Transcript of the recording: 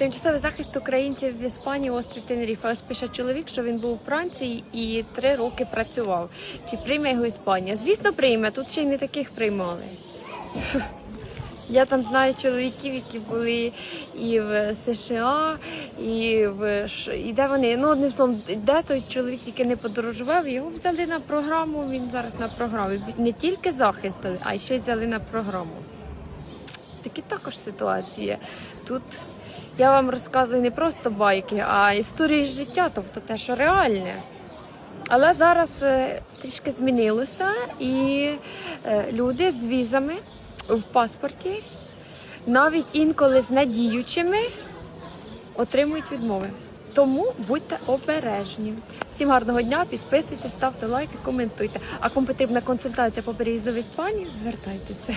Тимчасовий захист українців в Іспанії, острів Тенеріфе. Ось пише чоловік, що він був у Франції і три роки працював. Чи прийме його Іспанія? Звісно, прийме. Тут ще й не таких приймали. Я там знаю чоловіків, які були і в США, і в і де вони. Ну, одним словом, де той чоловік, який не подорожував, його взяли на програму. Він зараз на програмі. Не тільки захист а й ще й взяли на програму. Такі також ситуації. Тут я вам розказую не просто байки, а історії з життя, тобто те, що реальне. Але зараз е, трішки змінилося, і е, люди з візами в паспорті, навіть інколи з надіючими, отримують відмови. Тому будьте обережні. Всім гарного дня, підписуйтесь, ставте лайки, коментуйте. А кому потрібна консультація по переїзду в Іспанію, звертайтеся.